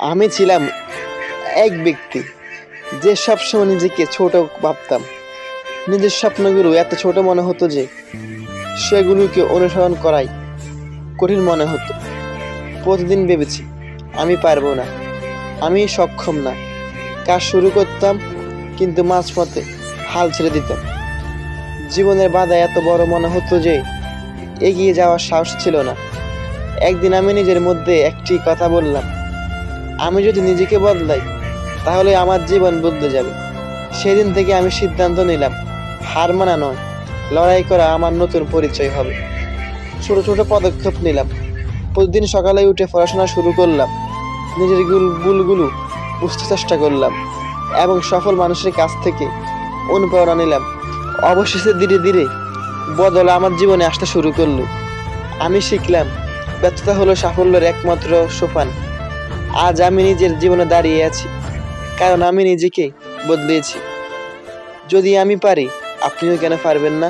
আমি ছিলাম এক ব্যক্তি যে সবসময় নিজেকে ছোট ভাবতাম। নিজের স্বপ্নগুলো এত ছোট মনে হতো যে সেগুলোকে অনুসরণ করাই কঠিন মনে হতো। প্রতিদিন ভেবেছি, আমি পারব না, আমি সক্ষম না। কাজ শুরু করতাম, কিন্তু মাঝপথে হাল ছেড়ে দিতাম। জীবনের বাধা এত বড় মনে হতো যে এগিয়ে যাওয়ার সাহস ছিল না। একদিন আমি নিজের মধ্যে একটি কথা বললাম আমি যদি নিজেকে বদলাই, তাহলে আমার জীবন বদলে যাবে। সেদিন থেকে আমি সিদ্ধান্ত নিলাম, হার মানা নয়, লড়াই করা আমার নতুন পরিচয় হবে। ছোট ছোট পদক্ষেপ নিলাম। প্রতিদিন সকালে উঠে পড়াশোনা শুরু করলাম। নিজের গুল, ভুলগুলো বুঝতে চেষ্টা করলাম এবং সফল মানুষের কাছ থেকে অনুপ্রেরণা নিলাম। অবশেষে ধীরে ধীরে বদল আমার জীবনে আসতে শুরু করল। আমি শিখলাম, ব্যর্থতা হলো সাফল্যের একমাত্র সোপান। আজ আমি নিজের জীবনে দাঁড়িয়ে আছি, কারণ আমি নিজেকে বদলিয়েছি যদি আমি পারি, আপনিও কেন পারবেন না?